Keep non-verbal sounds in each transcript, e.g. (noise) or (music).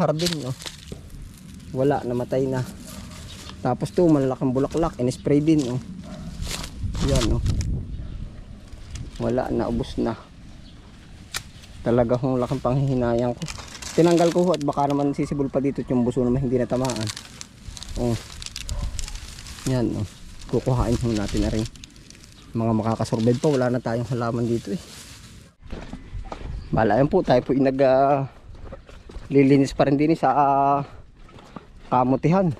hardin, no. Wala, namatay na. Tapos to, malalaking bulaklak, in-spray din, no. Yan, no. Wala, naubos na. Talaga hong laking panghihinayang ko. Tinanggal ko at baka naman sisibol pa dito yung buso naman hindi natamaan. Oh. Yan, no. Kukuhain ho natin na rin. Mga makakasurvive pa, wala na tayong halaman dito eh. Bala yan po, tayo po inag ah, lilinis pa rin din sa ah, kamutihan.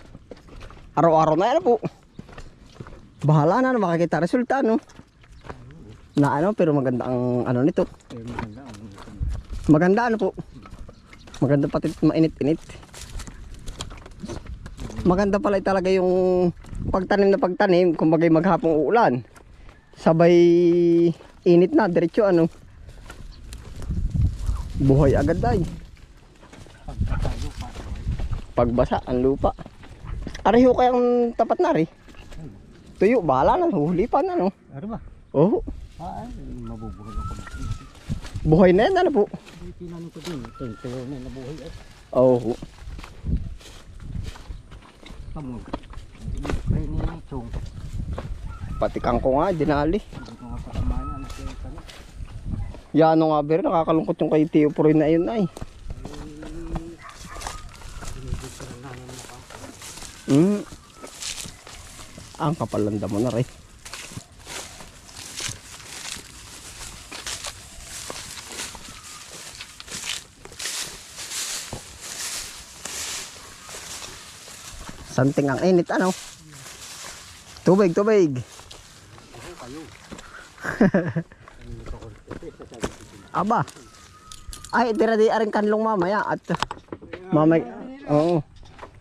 Araw-araw na yan po. Bahala na makikita resulta no. Na ano pero maganda ang ano nito. Maganda ano po. Maganda pati mainit-init. Maganda pala talaga yung pagtanim na pagtanim, kumbaga maghapong uulan. Sabay init na, diretso ano. Buhay agad ay. Pagbasa ang lupa. Areho kayang tapat na rin. Tuyo, bahala na, huli pa na no. Ano ba? Oh, Ah, ay, mabubuhay ako. buhay na yan ano po. Tinanong ko din. Ito na nabuhay at Oh, kamog. Kaya niya yung chong. pati kangko nga, dinali. Hindi ko nga ang nakita na. Yan nga pero nakakalungkot yung kay Tio Puroy na yun ay. Binibigyan ng namin mo ka. Mm. Ang kapalanda mo na rin. Santing ang init ano? Tubig, tubig. (laughs) Aba. Ay, tira di aring kanlong mamaya at mamaya. Oo.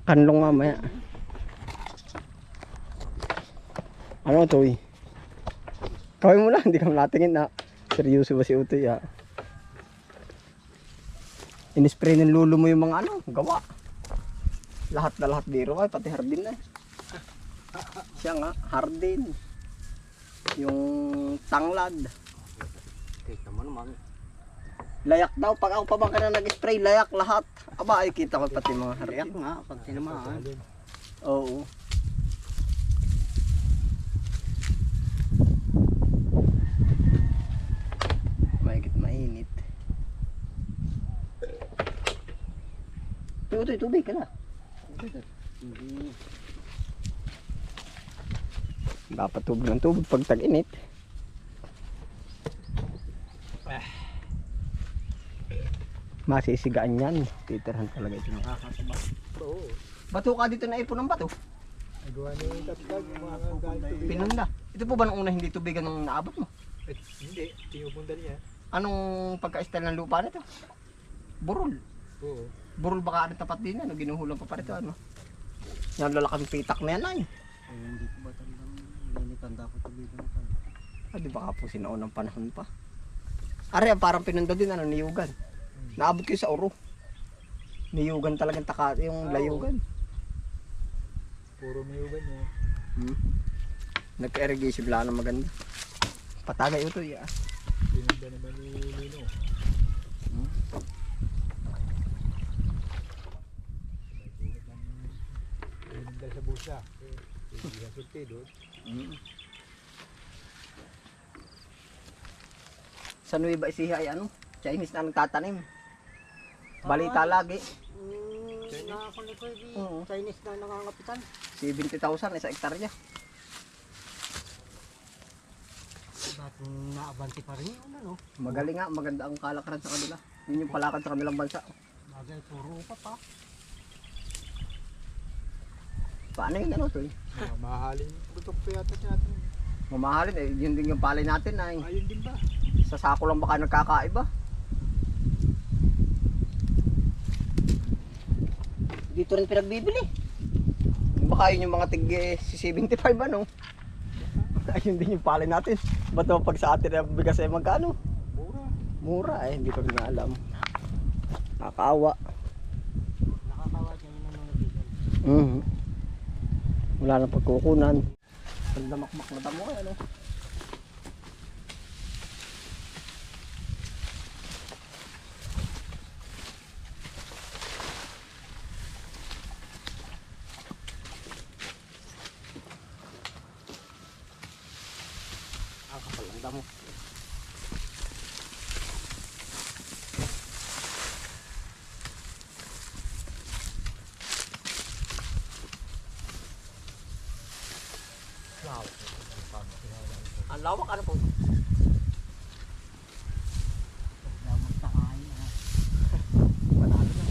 Kanlong mamaya. Ano to eh? Kawin mo lang, (laughs) hindi ka natingin na. Seryoso ba si Utoy ah? Inispray ng lulo mo yung mga ano, gawa. Lahat na lahat dito ay pati hardin na. Siya nga, hardin. Yung tanglad. Kita mo naman. Layak daw. Pag ako pa ba ka na nag-spray, layak lahat. Aba, ay kita ko pati mga hardin. nga pag tinamaan. Oo. Tutoy, tubig ka na. Dapat tubig ng tubig pag tag-init. Masisigaan yan. Titirhan talaga ito. Oo. Bato ka dito na ipon ng bato. Pinunda. Ito po ba nung una hindi tubigan nung naabot mo? Hindi, tinupunda niya. Anong pagka-style ng lupa nito? Burol. Oo. Burol baka ano tapat din ano, ginuhulang pa pa rito ano. Yung lalaking pitak na yan ay. Ay, hindi ko ba tandang linitan dapat tubigan na pa. Ah, di baka po sinaunang panahon pa. Are, parang pinunda din ano, niyugan. Naabot ko sa uro. Niyugan talagang taka, yung Ah, layugan. Puro mayugan niya. Hmm. Nagka-irrigation wala na maganda. Patagay ito, ya. Tinunda naman ni Lino. Hmm. Tinunda sa busa. Eh, Hindi na sulti doon. Sa Nueva Ecija ay ano? Chinese na nagtatanim. Balita lagi. Mm, nakakulit ko di. Oo. Chinese na nangangapitan. 70,000 isa hektarya. Ba't naabanti pa rin yun ano? Magaling nga, maganda ang kalakaran sa kanila. Yun yung palakad sa kanilang bansa. Bagay puro pa pa. Paano yun ano to eh? Mga mahaling produkto yata natin. Mamahalin eh, yun din yung palay natin ay Ayun din ba? sa sako lang baka nagkakaiba. Dito rin pinagbibili. Baka yun yung mga tig eh, si 75 ano. Ayun din yung palay natin. Ba't pag sa atin ang bigas ay magkano? Mura. Mura eh, hindi ko rin alam. Nakakaawa. Nakakawa dyan yung nangangapitan. Mhm wala nang pagkukunan. Ganda makmak na damo ano ang kapal ng damo. Lawak ano po? Panalo na.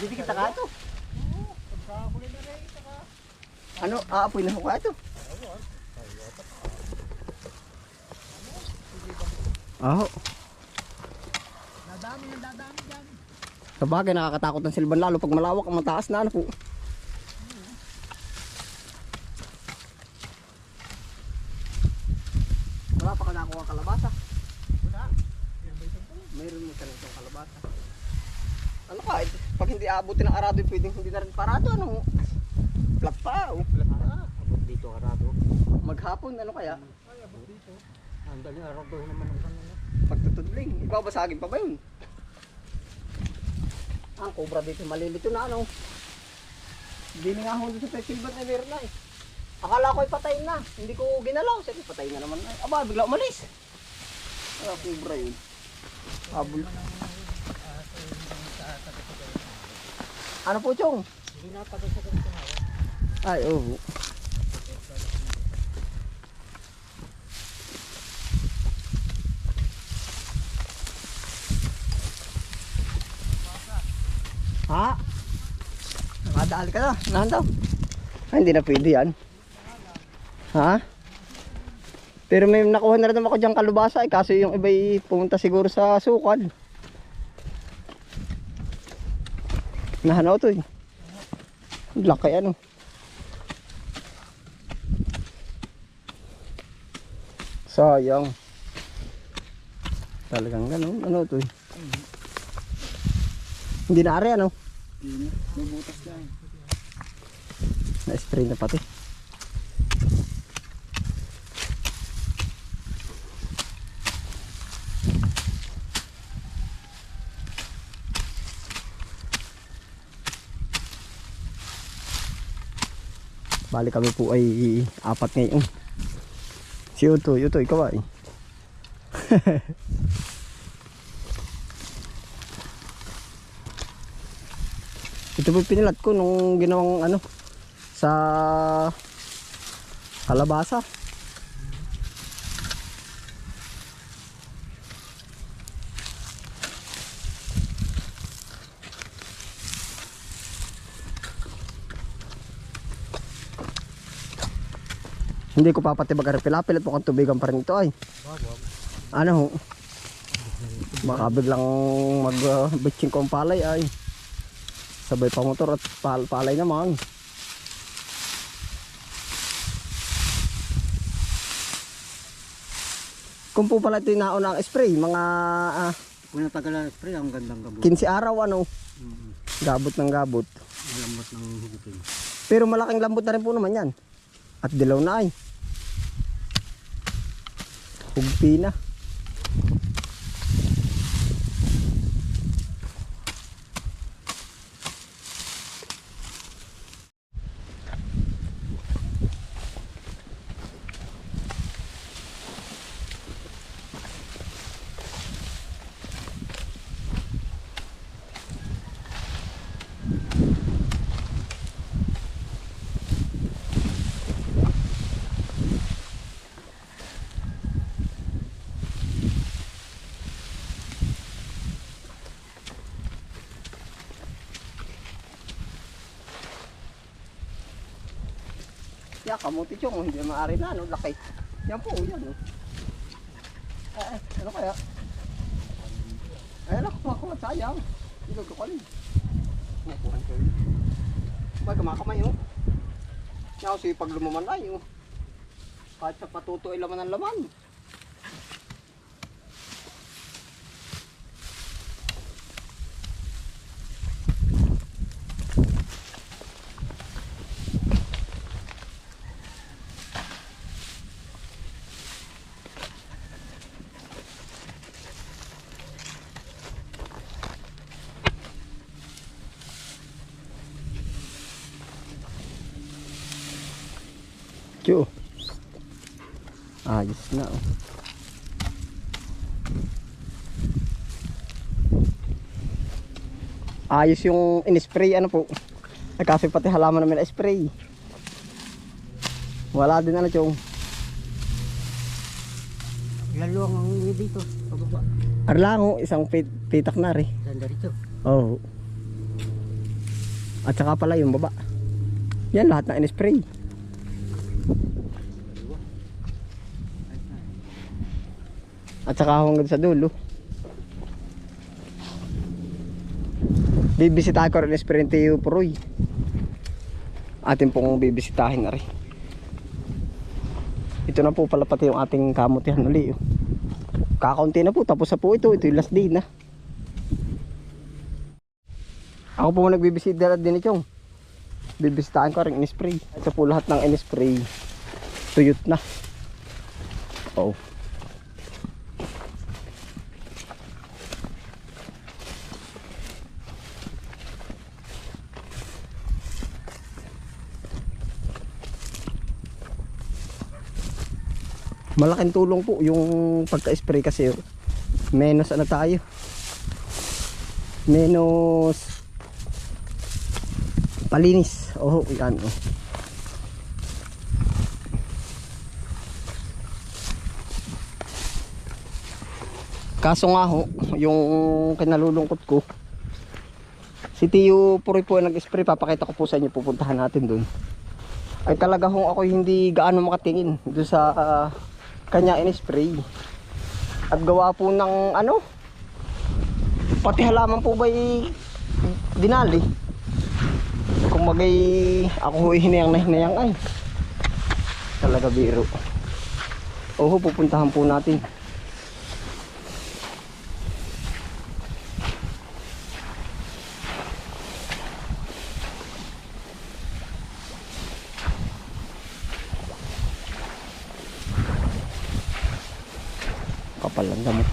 Didikit na ka ito. Ano, aapoy na ho ka ito? Aho. Dadami na dadami dyan. Sa bagay, nakakatakot ng silban lalo pag malawak ang mataas na ano po. Wala pa ka nakuha kalabasa. Wala. Mayroon mo talaga itong kalabasa. Ano ka, eh, pag hindi aabutin ng arado, pwedeng hindi na rin parado, ano? Flat pa, oh. Flat na. Abot dito arado. Maghapon, ano kaya? Ay, abot dito. Ang dali arado naman ang kanila. Pagtutudling, ibabasagin pa ba yun? Ang cobra dito, malilito na ano. Hindi na nga ako dito sa silbat na meron na eh. Akala ko ay patay na. Hindi ko ginalaw. Sabi, patay na naman na. Aba, bigla umalis. Ah, cobra yun. Habol. Ano po, Chong? Hindi na ganito nga. Ay, oo. Ha? Nakadali ka na. Nahan daw. Ay, hindi na pwede yan. Ha? Pero may nakuha na rin naman ako dyan kalubasa eh. Kaso yung iba pumunta siguro sa sukal. Nahanaw to eh. Laki ano. Sayang. Talagang ganun. Ano to eh. Hindi na ari ano. May butas na eh. Na-spray na pati. Bali kami po ay apat ngayon. Si Uto, Uto, ikaw ay. (laughs) Ito po pinilat ko nung ginawang ano sa kalabasa. Hindi ko papatibag ang pilapilit mukhang tubigan pa rin ito ay. Ano ho? Baka biglang mag uh, bitching ko ang palay ay. Sabay pa motor at pal palay naman. Kung po pala ito yung nauna ang spray, mga ah, Kung natagal na spray, ang gandang gabot. 15 araw ano, Mm, gabot ng gabot. Malambot ng higupin. Pero malaking lambot na rin po naman yan. At dilaw na ay. Hugpi na. Ya, kamuti chong, hindi maaari na, no? Laki. Yan po, yan, no? Eh, eh, ano kaya? Eh, ano, kumakuha, sayang. Hindi ko kalin. Ba, kumakamay, oh. Yan, si pag lumaman ay, oh. Kahit sa patuto laman ng laman. Ayos yung in-spray ano po. Kasi pati halaman namin na-spray. Wala din ano chong. Laluang ang inyo dito. Pababa. Arlango, isang pit pitak na rin. Ganda rito. Oo. At saka pala yung baba. Yan lahat na in-spray. At saka hanggang sa dulo. Bibisitahin ko rin in-spray ng Teo Puroy. Atin pong bibisitahin na rin. Ito na po pala pati yung ating kamutihan uli. Oh. Kakaunti na po, tapos na po ito. Ito yung last day na. Ako po nagbibisita din ni Chong. Bibisitahin ko rin in-spray. Ito po lahat ng in-spray. Tuyot na. Oh. Malaking tulong po yung pagka-spray kasi menos ano tayo? Menos palinis. Oh yan oh. kaso nga ho yung kinalulungkot ko si Tio Puroy po nag-spray. Papakita ko po sa inyo pupuntahan natin dun. Ay talaga hong ako hindi gaano makatingin doon sa ah, kanya in-spray at gawa po ng ano? Pati halaman po ba'y dinali? Kung magay ako hinayang na hinayang ay. Talaga biro. Oho pupuntahan po natin kapal lang damo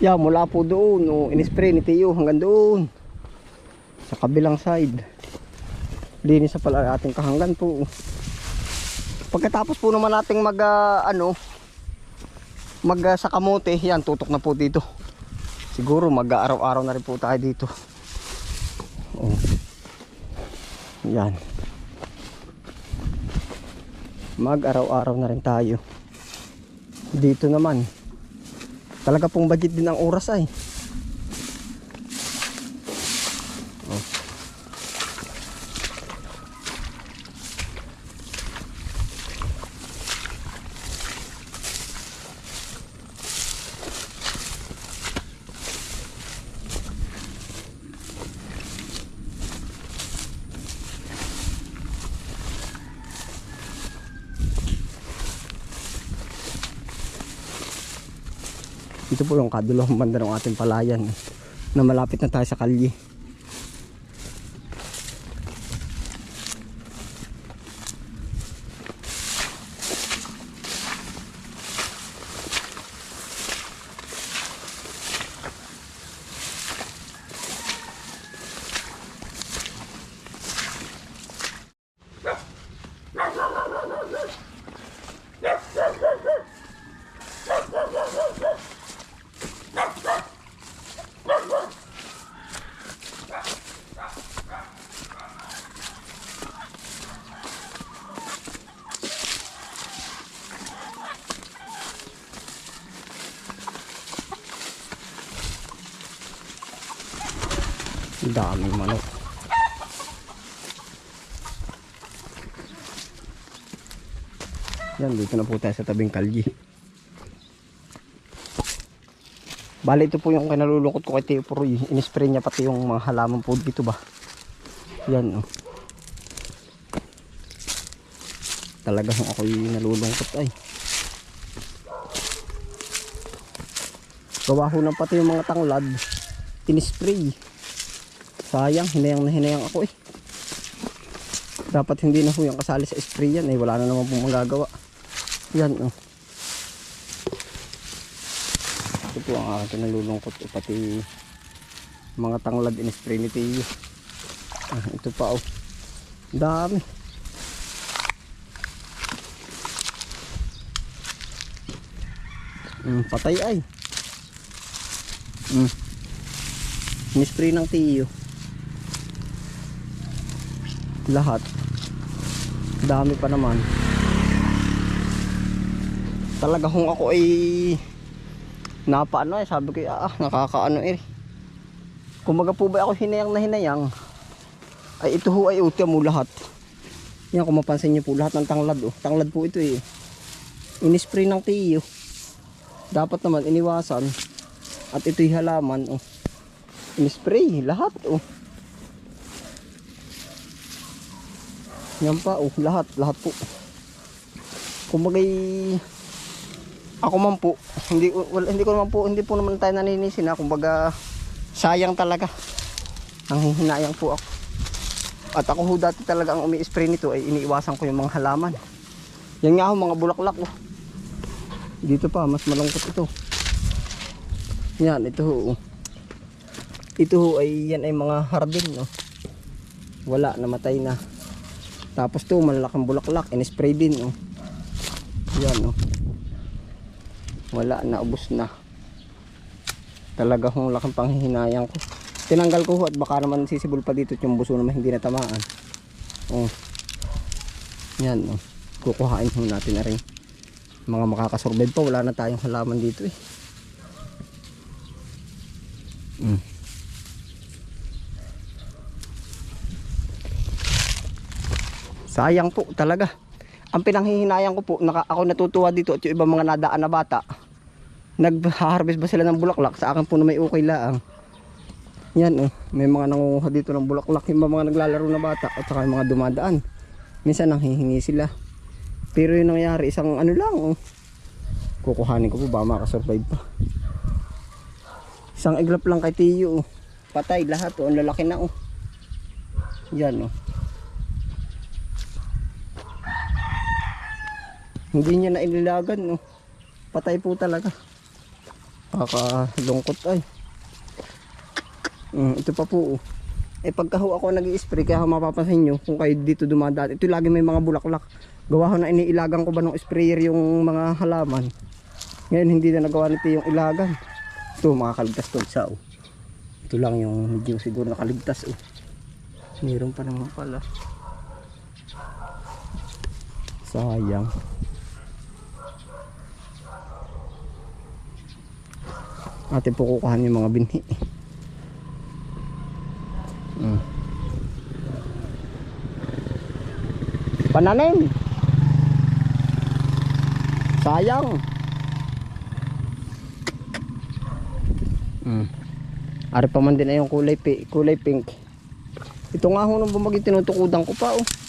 Yeah, mula po doon, no, in-spray ni Tio hanggang doon. Sa kabilang side. Linis sa pala ating kahanggan po. Pagkatapos po naman nating mag ah, ano mag ah, sa yan tutok na po dito. Siguro mag araw-araw na rin po tayo dito. Oh. Yan. Mag araw-araw na rin tayo. Dito naman. Talaga pong budget din ang oras ay. Ito po yung kadulawang (laughs) banda ng ating palayan eh, na malapit na tayo sa kalye. Daming manok. Yan, dito na po tayo sa tabing kalye. Bali ito po yung kinalulungkot ko kay Teo Puroy. Inispray niya pati yung mga halaman po dito ba. Yan oh. Talagang ako'y nalulungkot ay. Gawa ho ng pati yung mga tanglad. Inispray. Sayang, hinayang na hinayang ako eh. Dapat hindi na ho yung kasali sa spray yan eh. Wala na naman pong magagawa. Yan oh. po ang aking nalulungkot eh, pati mga tanglad in spray ni Tiyo. Ah, ito pa oh. Dami. Mm, patay ay. Mm. Inispray ng Tiyo. Lahat. Dami pa naman. Talaga kung ako ay napaano eh, sabi ko ah, nakakaano eh. Kumaga po ba ako hinayang na hinayang, ay ito ho ay utya mo lahat. Yan kung mapansin niyo po lahat ng tanglad oh. Tanglad po ito eh. Inispray ng tiyo. Dapat naman iniwasan. At ito'y halaman oh. Inispray lahat oh. Yan pa oh, lahat, lahat po. Kumagay ako man po, hindi well, hindi ko naman po, hindi po naman tayo naninisin na kumbaga sayang talaga. Ang hihinayang po ako. At ako ho dati talaga ang umi-spray nito ay iniiwasan ko yung mga halaman. Yan nga ho mga bulaklak oh. Dito pa mas malungkot ito. Yan ito ho. oh. Ito ho ay yan ay mga hardin no. Wala namatay na. Tapos to malalaking bulaklak, in-spray din oh. Yan oh. Wala na ubos na. Talaga hong laking panghihinayang ko. Tinanggal ko at baka naman sisibol pa dito yung buso naman hindi natamaan. Oh. Yan oh. Kukuhain ho natin na rin. Mga makakasurvive pa wala na tayong halaman dito eh. Mm. Sayang po talaga. Ang pinanghihinayang ko po, naka, ako natutuwa dito at yung ibang mga nadaan na bata, nag-harvest ba sila ng bulaklak? Sa akin po na may okay laang. Yan oh, may mga nangunguha dito ng bulaklak, yung mga naglalaro na bata at saka yung mga dumadaan. Minsan nanghihingi sila. Pero yung nangyari, isang ano lang oh. Kukuhanin ko po ba makasurvive pa. Isang iglap lang kay Tiyo oh. Patay lahat oh, ang lalaki na oh. Yan oh. Hindi niya na inilagan, no. Patay po talaga. Kakalungkot ay. Mm, ito pa po. oh. Eh pagka ho ako nag spray kaya mapapansin nyo kung kayo dito dumadaan. Ito lagi may mga bulaklak. Gawa ho na iniilagan ko ba ng sprayer yung mga halaman. Ngayon hindi na nagawa nito yung ilagan. Ito makakaligtas to sa oh. Ito lang yung medyo siguro nakaligtas oh. Meron pa naman pala. Sayang. Atin po kukuhan yung mga binhi. Mm. pananim sayang! Mm. ari pa man din na yung kulay, kulay pink. Ito nga ho nung bumagi tinutukudan ko pa oh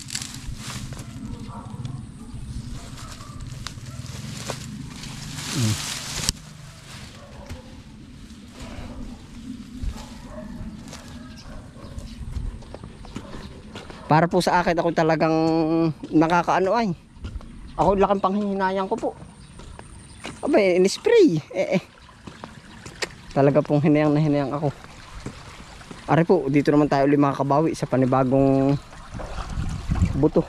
Para po sa akin ako talagang nakakaano ay. Ako laking panghihinayang ko po. Abay, in-spray. Eh, eh. Talaga pong hinayang na hinayang ako. Ari po, dito naman tayo ulit makakabawi sa panibagong buto.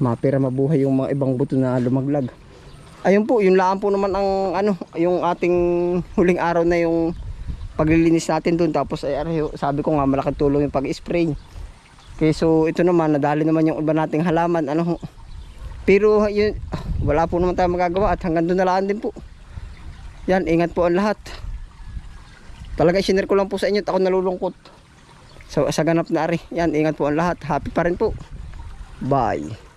Mapira mabuhay yung mga ibang buto na lumaglag. Ayun po, yung laan po naman ang ano, yung ating huling araw na yung paglilinis natin doon tapos ay ari, sabi ko nga malaking tulong yung pag-spray. Okay, so ito naman nadali naman yung iba nating halaman ano. Pero yun, wala po naman tayo magagawa at hanggang doon na lang din po. Yan, ingat po ang lahat. Talaga isinare ko lang po sa inyo at ako nalulungkot. So sa ganap na ari. Yan, ingat po ang lahat. Happy pa rin po. Bye.